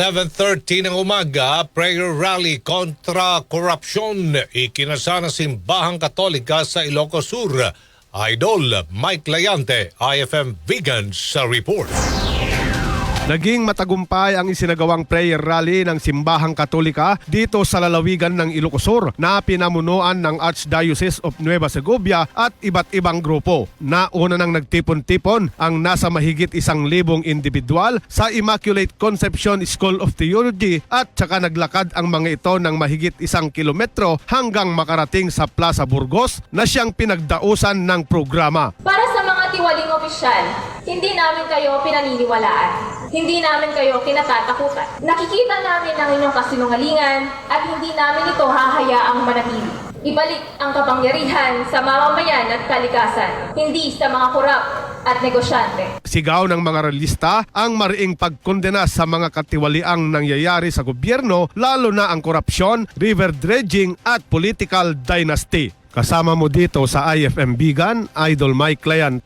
7.30 ng umaga, prayer rally kontra korupsyon. Ikinasa ng Simbahang Katolika sa Ilocos Sur. Idol Mike Layante, IFM Vegan sa report. Naging matagumpay ang isinagawang prayer rally ng Simbahang Katolika dito sa lalawigan ng Ilocosur na pinamunuan ng Archdiocese of Nueva Segovia at iba't ibang grupo. Nauna nang nagtipon-tipon ang nasa mahigit isang libong individual sa Immaculate Conception School of Theology at saka naglakad ang mga ito ng mahigit isang kilometro hanggang makarating sa Plaza Burgos na siyang pinagdausan ng programa. Para sa mga tiwaling opisyal, hindi namin kayo pinaniniwalaan. Hindi namin kayo kinatatakutan. Nakikita namin ang inyong kasinungalingan at hindi namin ito hahayaang manatili. Ibalik ang kapangyarihan sa mamamayan at kalikasan, hindi sa mga korap at negosyante. Sigaw ng mga realista ang mariing pagkondena sa mga katiwaliang nangyayari sa gobyerno lalo na ang korupsyon, river dredging at political dynasty. Kasama mo dito sa IFM Bigan, Idol Mike Layan.